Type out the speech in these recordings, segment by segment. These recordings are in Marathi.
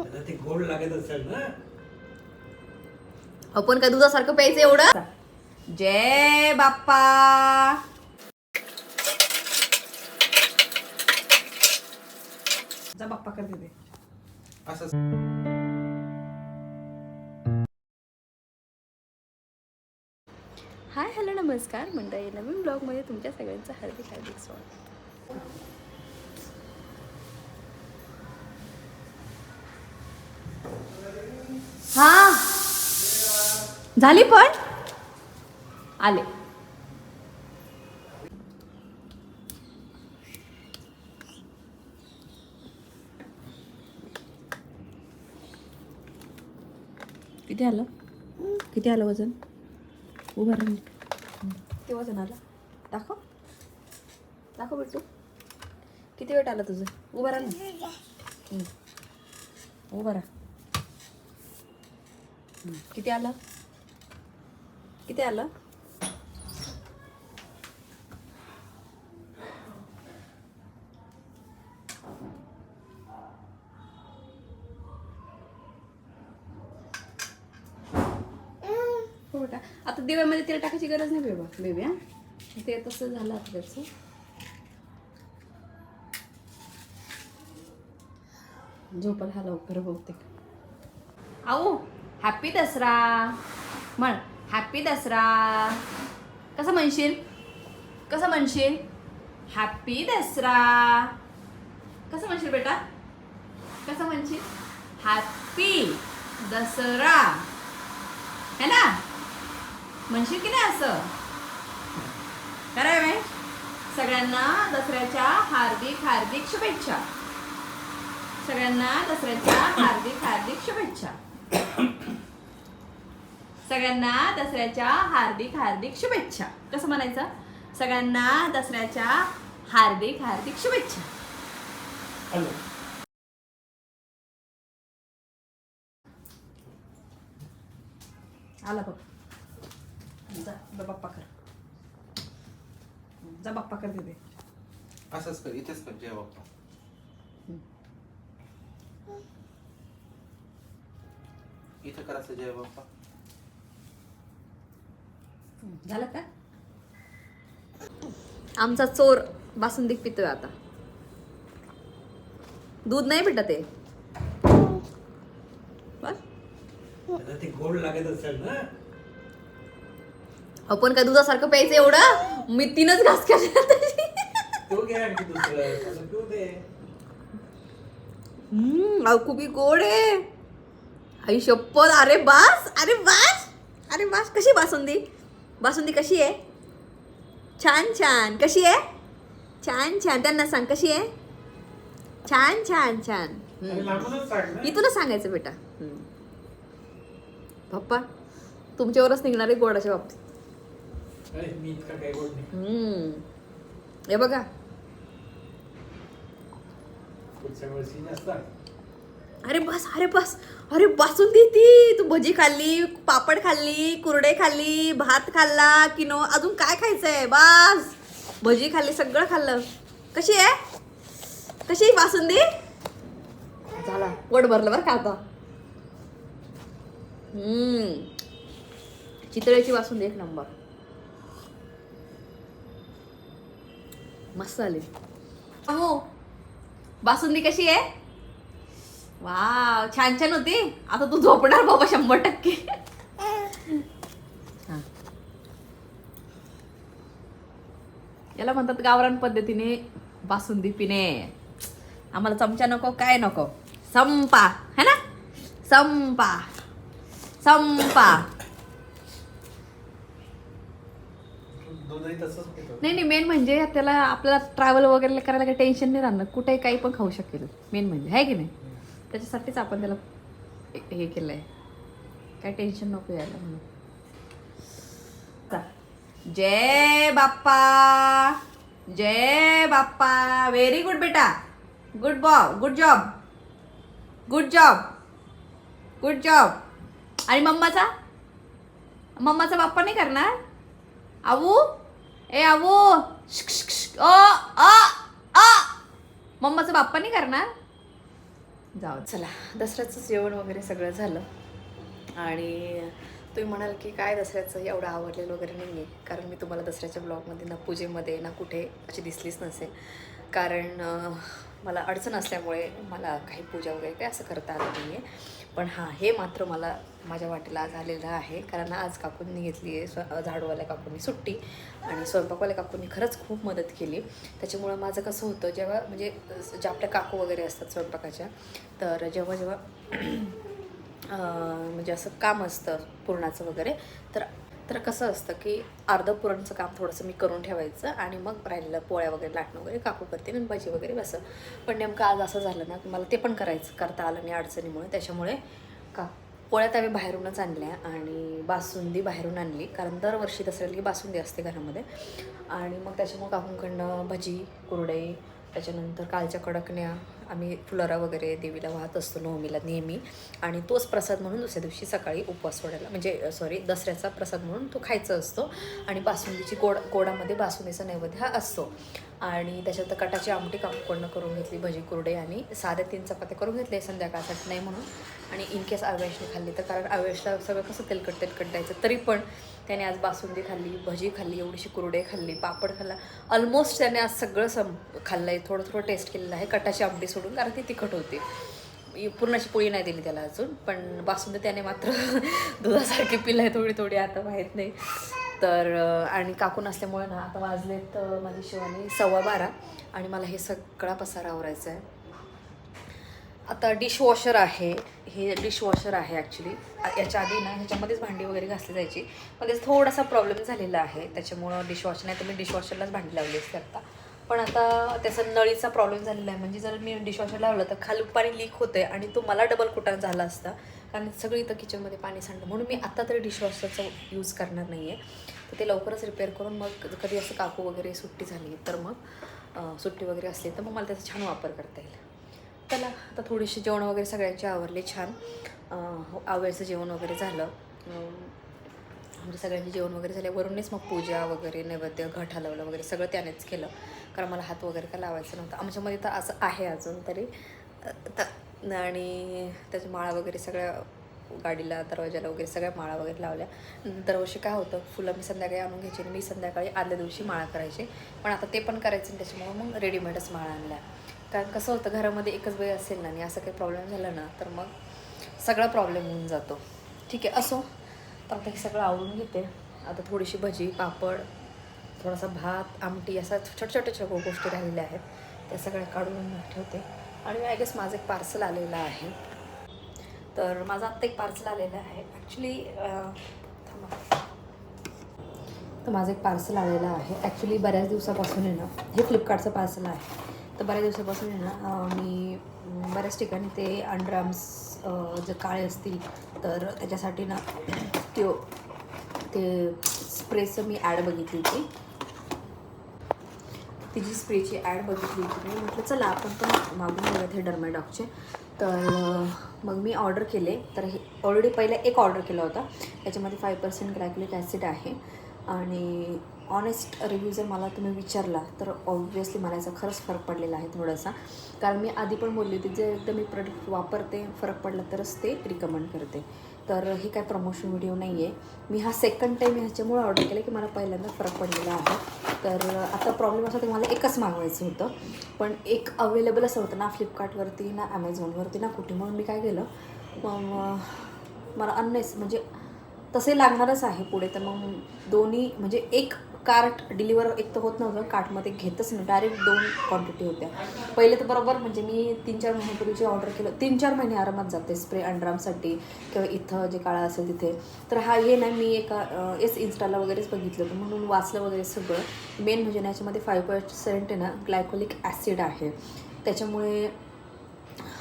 आता ते गोड लागत असेल ना. आपण काय दुधासारखं प्यायचं एवढं? जय बाप्पा. जा बाप्पा कर दे असं. हाय हॅलो नमस्कार. मंडळी नवीन ब्लॉगमध्ये तुमच्या सगळ्यांचं हार्दिक हार्दिक स्वागत. हा? झाली पण? आले. किती आलं? किती आलं वजन? उभं किती वजन आलं? दाखव. दाखव बेटू किती वेट आलं तुझं? उभं राहा ना. उभं राहा. किती आलं? किती आलं? हो आता दिव्यामध्ये तेल टाकायची गरज नाही बेबा बेबी हा? ते तसं झालं आता त्याचं. झोपल हा लवकर बहुतेक. आहो हॅपी दसरा म्हण हॅपी दसरा कसं म्हणशील? कसं म्हणशील? हॅपी दसरा कसं म्हणशील बेटा? कसं म्हणशील? हॅपी दसरा है ना? म्हणशील की नाही असं? करावे सगळ्यांना दसऱ्याच्या हार्दिक हार्दिक शुभेच्छा. सगळ्यांना दसऱ्याच्या हार्दिक हार्दिक शुभेच्छा. सगळ्यांना दसऱ्याच्या हार्दिक हार्दिक शुभेच्छा. कसं म्हणायचं? सगळ्यांना दसऱ्याच्या हार्दिक हार्दिक शुभेच्छा. आला बघ. जा बाप्पा कर. जा बाप्पा कर दे असंच कर इथेच कर जय बाप्पा. इथं कर असं जय बाप्पा. झालं का? आमचा चोर बासुंदी पितोय आता. दूध नाही भेटत आहे बस आता ते गोड लागत असेल ना? आपण काय दुधासारखं प्यायचं एवढं? मी तीनच घास हम्म खूपी गोड आहे. आई शपथ. अरे बास अरे बास. अरे बास. कशी बासुंदी बासुंदी कशी आहे? छान छान. कशी आहे? छान छान. त्यांना सांग कशी आहे? छान छान छान. इथूनच सांगायचं बेटा. पप्पा तुमच्यावरच निघणारे गोडाच्या बाबतीत. हे बघा पुढच्या वर्षी जास्त आहे. अरे बस अरे बस अरे बासुंदी ती. तू भजी खाल्ली पापड खाल्ली कुरडे खाल्ली भात खाल्ला किनो अजून काय खायचंय? बस. भजी खाल्ली सगळं खाल्लं. कशी आहे? कशी बासुंदी? झाला. पोट भरलं बरं का आता? हम्म. चितळेची बासुंदी एक नंबर. मस्त आली हो बासुंदी कशी आहे? वाव छान छान होती. आता तू झोपणार बाबा शंभर टक्के. याला म्हणतात गावरान पद्धतीने बासुंदी पिणे. आम्हाला चमचा नको काय नको? संपा है ना? संपा. संपा. नाही नाही मेन म्हणजे त्याला आपल्याला ट्रॅव्हल वगैरे करायला काही टेन्शन नाही राहणार. कुठेही काही पण खाऊ शकेल. मेन म्हणजे आहे की नाही? त्याच्यासाठीच आपण त्याला हे- हे केलं आहे काय टेन्शन नको यायला म्हणून. जय बाप्पा. जय बाप्पा. व्हेरी गुड बेटा. गुड बॉ good job good job good job आणि मम्माचा? मम्माचा बाप्पा नाही करणार? आऊ? ए आऊ. ओ अ, अ. मम्माचा बाप्पा नाही करणार? जाऊ चला दसऱ्याचंच जेवण वगैरे सगळं झालं. आणि तुम्ही म्हणाल की काय दसऱ्याचं? एवढं आवडलेलं वगैरे नाही आहे कारण मी तुम्हाला दसऱ्याच्या ब्लॉगमध्ये ना पूजेमध्ये ना कुठे अशी दिसलीच नसेल. कारण मला अडचण असल्यामुळे मला काही पूजा वगैरे काय असं करता आलं नाही आहे. पण हां हे मात्र मला माझ्या वाटेला झालेलं आहे. कारण आज काकूंनी घेतली आहे स्व झाडूवाल्या काकूंनी सुट्टी आणि स्वयंपाकवाल्या काकूंनी खरंच खूप मदत केली. त्याच्यामुळं माझं कसं होतं जेव्हा म्हणजे ज्या आपल्या काकू वगैरे असतात स्वयंपाकाच्या तर जेव्हा जेव्हा म्हणजे असं काम असतं पुरणाचं वगैरे तर तर कसं असतं की अर्धं पुरणचं काम थोडंसं मी करून ठेवायचं आणि मग राहिलेलं पोळ्या वगैरे लाटणं वगैरे काकू करते आणि भजी वगैरे बसं. पण नेमकं आज असं झालं ना की मला ते पण करायचं करता आलं नाही अडचणीमुळे. त्याच्यामुळे का पोळ्या आम्ही बाहेरूनच आणल्या आणि बासुंदी बाहेरून आणली. कारण दरवर्षी दसऱ्याला की बासुंदी असते घरामध्ये. आणि मग त्याच्यामुळे काकूंकडनं भजी कुरडई त्याच्यानंतर कालच्या कडकण्या आम्ही फुलारा वगैरे देवीला वाहत असतो नवमीला नेहमी. आणि तोच प्रसाद म्हणून दुसऱ्या दिवशी सकाळी उपवास सोडायला. म्हणजे सॉरी दसऱ्याचा प्रसाद म्हणून तो खायचा असतो. आणि बासुंदीची गोड गोडामध्ये बासुंदीचा नैवेद्य हा असतो. आणि त्याच्यात कटाची आमटी कापूकडनं करून घेतली? भजी कुरडे आणि साध्या तीन चपात्या करून घेतले संध्याकाळसाठी नाही म्हणून. आणि इन केस आवेशने खाल्ली तर कारण अवेशला सगळं कसं तेलकट तेलकट द्यायचं तरी पण त्याने आज बासुंदी खाल्ली भजी खाल्ली एवढीशी कुरडे खाल्ली पापड खाल्ला. ऑलमोस्ट त्याने आज सगळं सम खाल्लं आहे थोडं थोडं टेस्ट केलेलं आहे. कटाची आमटी सोडून कारण ती तिखट होती. पूर्णाची पूर्ण अशी पोळी नाही दिली त्याला अजून. पण बासुंदी त्याने मात्र दुधासारखी पिलं आहे थोडी थोडी आता माहीत नाही. तर आणि काकून असल्यामुळे ना आता वाजलेत माझी शिवानी सव्वा बारा आणि मला हे सगळा पसारा आवरायचा आहे आता डिशवॉशर आहे. हे डिशवॉशर आहे ॲक्च्युली याच्या आधी ना ह्याच्यामध्येच भांडी वगैरे घासली जायची. पण त्याचा थोडासा प्रॉब्लेम झालेला आहे. त्याच्यामुळं डिशवॉशर नाही तर मी डिशवॉशरलाच भांडी लावली असते आता. पण आता त्याचा नळीचा प्रॉब्लेम झालेला आहे. म्हणजे जर मी डिशवॉशर लावलं तर खाली पाणी लीक होते आणि तो मला डबल कुटार झाला असता. कारण सगळी इथं किचनमध्ये पाणी सांडलं. म्हणून मी आत्ता तरी डिशवॉशरचा यूज करणार नाही आहे तर ते लवकरच रिपेअर करून मग कधी असं काकू वगैरे सुट्टी झाली तर मग सुट्टी वगैरे असली तर मग मला त्याचा छान वापर करता येईल. त्याला आता थोडीशी जेवण वगैरे सगळ्यांचे आवरले छान. अं, हो, आवडीचं जेवण वगैरे झालं. म्हणजे सगळ्यांचे जेवण वगैरे झाले. वरूनच मग पूजा वगैरे नैवेद्य घट हलवलं वगैरे सगळं त्यानेच केलं. कारण मला हात वगैरे काय लावायचं नव्हतं. आमच्यामध्ये तर असं आहे अजून तरी. आणि त्याच्या माळा वगैरे सगळ्या गाडीला दरवाजाला वगैरे सगळ्या माळा वगैरे लावल्या. दरवर्षी काय होतं फुलं मी संध्याकाळी आणून घ्यायची आणि मी संध्याकाळी आदल्या दिवशी माळा करायची. पण आता ते पण करायचं आणि त्याच्यामुळे मग रेडीमेडच माळा आणल्या. कारण कसं होतं घरामध्ये एकच वेळ असेल ना आणि असं काही प्रॉब्लेम झाला ना तर मग सगळा प्रॉब्लेम होऊन जातो. ठीक आहे असो. तर आता हे सगळं आवडून घेते. आता थोडीशी भजी पापड थोडासा भात आमटी असा छोट्या छोट्या छोट्या गोष्टी राहिलेल्या आहेत. त्या सगळ्या काढून ठेवते. आणि आय गेस माझं एक पार्सल आलेलं आहे. तर माझं आत्ता एक पार्सल आलेलं आहे. ॲक्च्युली तर माझं एक पार्सल आलेलं आहे. ॲक्च्युली बऱ्याच दिवसापासून आहे ना हे फ्लिपकार्टचं पार्सल आहे. तर बऱ्याच दिवसापासून आहे ना मी बऱ्याच ठिकाणी ते अंडरआर्म्स जर काळे असतील तर त्याच्यासाठी ना त्यो ते स्प्रेचं मी ॲड बघितली होती. तिची स्प्रेची ॲड बघितली होती मी. म्हटलं चला आपण पण मागून बघत हे डर्मॅडॉकचे. तर मग मी ऑर्डर केले. तर हे ऑलरेडी पहिला एक ऑर्डर केला होता. त्याच्यामध्ये फाय पर्सेंट ग्लायकोलिक ॲसिड आहे. आणि ऑनेस्ट रिव्ह्यू जर मला तुम्ही विचारला तर ऑब्व्हियसली मला याचा खरंच फरक पडलेला आहे थोडासा. कारण मी आधी पण बोलली होती जे एकदा मी प्रोडक्ट वापरते फरक पडला तरच ते रिकमेंड करते. तर हे काय प्रमोशन व्हिडिओ नाही आहे मी हा सेकंड टाईम ह्याच्यामुळे ऑर्डर केला की मला पहिल्यांदा फरक पडलेला आहे. तर आता प्रॉब्लेम असा की मला एकच मागवायचं होतं. पण एक अवेलेबल असं होतं ना फ्लिपकार्टवरती ना ॲमेझॉनवरती ना कुठे. म्हणून मी काय केलं मग मला अननेस म्हणजे तसे लागणारच आहे पुढे. तर मग दोन्ही म्हणजे एक कार्ट डिलिव्हर एक तर होत नव्हतं कार्टमध्ये घेतच नाही. डायरेक्ट दोन क्वांटिटी होत्या. पहिले तर बरोबर म्हणजे मी तीन चार महिन्यापूर्वी जे ऑर्डर केलं. तीन चार महिने आरामात जाते स्प्रे अंडरामसाठी किंवा इथं जे काळा असेल तिथे. तर हा हे नाही मी एका एस इन्स्टाला वगैरेच बघितलं होतं. म्हणून वाचलं वगैरे सगळं. मेन म्हणजे ना याच्यामध्ये फाईव्ह पर्सेंट आहे ना ग्लायकोलिक ॲसिड आहे. त्याच्यामुळे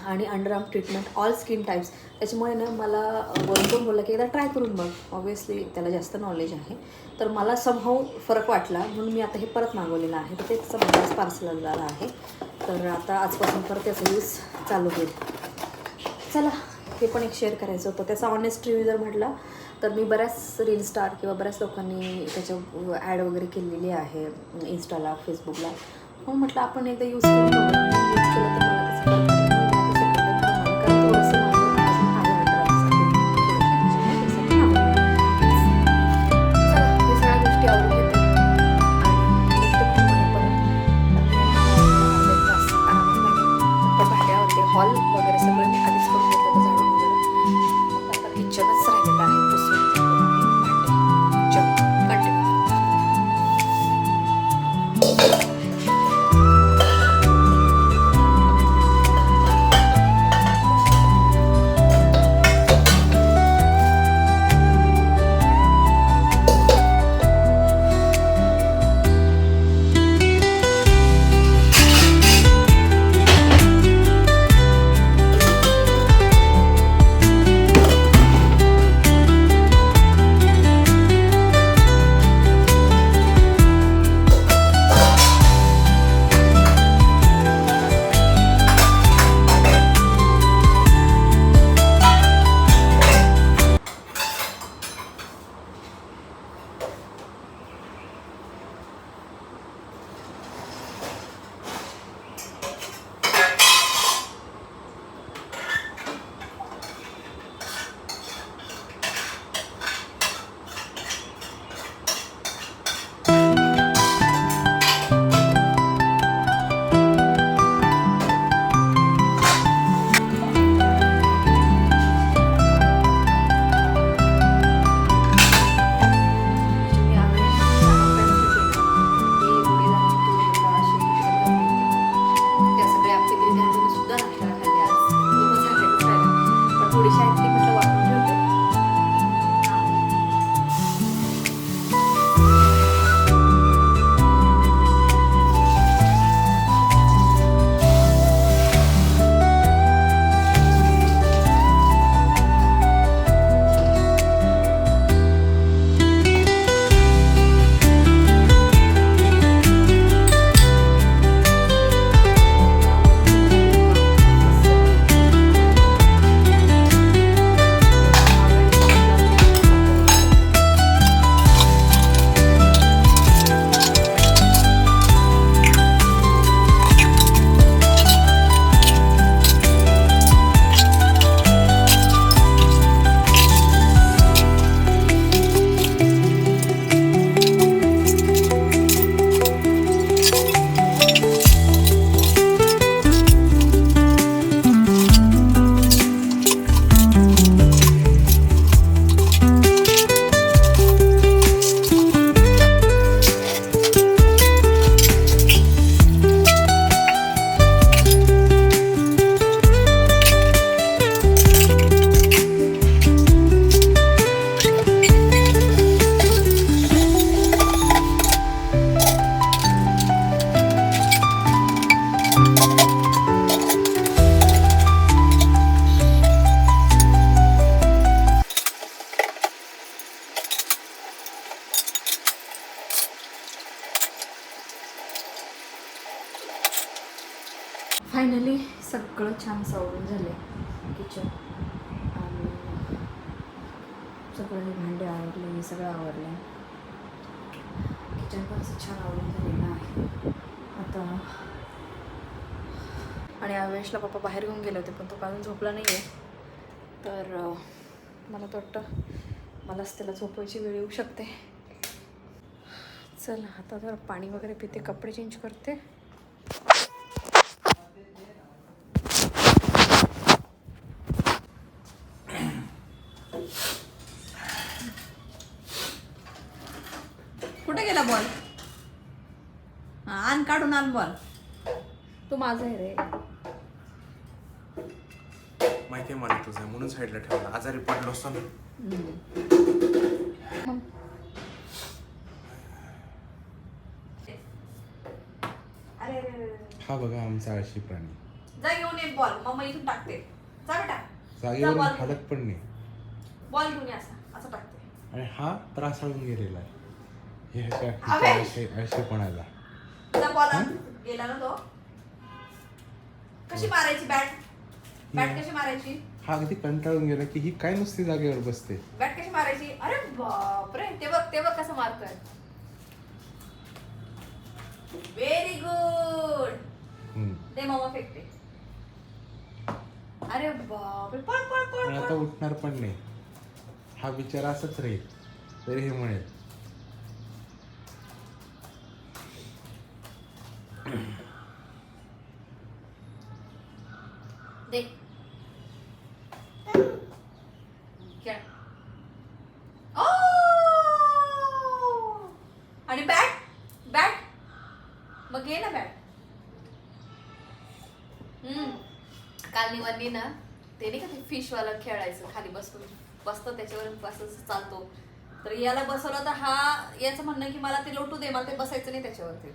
आणि underarm treatment all skin types त्याच्यामुळे ना मला वरून बोलला की एकदा ट्राय करून बघ. ऑब्व्हियसली त्याला जास्त नॉलेज आहे. तर मला समहाऊ फरक वाटला म्हणून मी आता हे परत मागवलेलं आहे. तर तेच माझाच पार्सल आलेलं आहे. तर आता आजपासून परत त्याचा यूज चालू होईल. चला हे पण एक शेअर करायचं होतं. त्याचा ऑनेस्ट रिव्ह्यू जर म्हटला तर मी बऱ्याच रील स्टार किंवा बऱ्याच लोकांनी त्याच्या ॲड वगैरे केलेली आहे इन्स्टाला फेसबुकला म्हणून म्हटलं आपण एकदा यूज करून यूज केलं तर मला छान सावरून झाले. किचन आणि सगळे भांडे आवडले हे सगळं आवडलं किचन पण असं छान आवडून झालेलं आहे. आता आणि आवेशला पप्पा बाहेर घेऊन गेले होते पण तो काढून झोपला नाही आहे तर मला तर वाटतं मलाच त्याला झोपायची वेळ येऊ शकते. चल आता जरा पाणी वगैरे पिते कपडे चेंज करते. गेला बॉल आण काढून आण बॉल तू माझा आहे रे. माहिती आहे मला तुझं म्हणून साईडला ठेवला. आजारी पडलो असतो ना. अरे अरे, अरे अरे. हा बघा आमचा आळशी प्राणी. जा घेऊन ये बॉल मग इथून टाकते. जा बेटा. जागेवरून बॉल. हलत पण नाही. बॉल घेऊन ये असा. असं टाकते. आणि हा त्रासाळून गेलेला आहे. हे जा बॉल आण. गेला ना तो? कशी मारायची बॅट बॅट कशी मारायची? हा अगदी कंटाळून गेला की ही काय नुसती जागेवर बसते? बॅट कशी मारायची? अरे बापरे! ते बघ ते बघ कसं मारतोय. Very good. दे मामा फेकते. अरे बापरे! पळ पळ पळ पण आता उठणार पण नाही. हा बिचारा असंच राहील. तरी हे म्हणेल दे खेळ ओ आणि बॅट बॅट मग घे ना बॅट हम्म काल निवांनी ना ते नाही का ते फिश वाला खेळायचं खाली बसून बसतो त्याच्यावर असं चालतो. तर याला बसवलं तर हा याचं म्हणणं की मला ते लोटू दे मला ते बसायचं नाही त्याच्यावरती.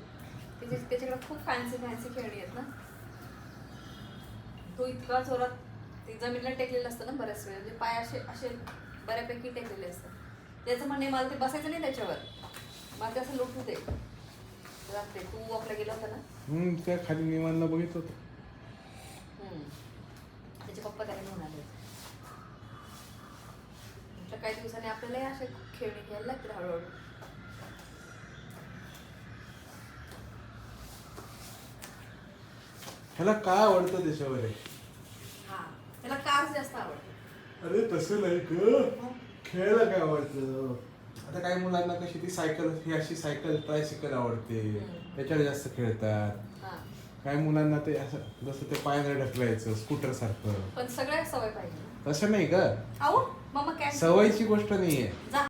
त्याच्या त्याच्याकडे खूप फॅन्सी फॅन्सी खेळणी आहेत ना. तो इतका जोरात ते जमीनला टेकलेलं असतं ना बऱ्याच वेळ. म्हणजे पाय असे असे बऱ्यापैकी टेकलेले असतात. त्याचं म्हणणे मला ते बसायचं नाही त्याच्यावर. मला ते असं लुटू दे. रात्री तू आपला गेला होता ना? त्या खाली निवांना बघित होतो. त्याचे पप्पा त्याला घेऊन आले होते. काही दिवसांनी आपल्याला असे खेळणी घ्यायला लागतील हळूहळू. ह्याला काय आवडतं हा त्याला कार जास्त आवडते अरे तसं नाही ग. खेळायला काय आवडतं? आता काही मुलांना कशी ती सायकल ही अशी सायकल ट्रायसायकल आवडते. त्याच्यावर जास्त खेळतात. हा. काही मुलांना ते असं जसं ते पायाने ढकलायचं स्कूटर सारखं. पण सगळ्या सवय पाहिजे. तसं नाही ग. आऊ मम्मा काय सवयीची गोष्ट नाहीये. जा.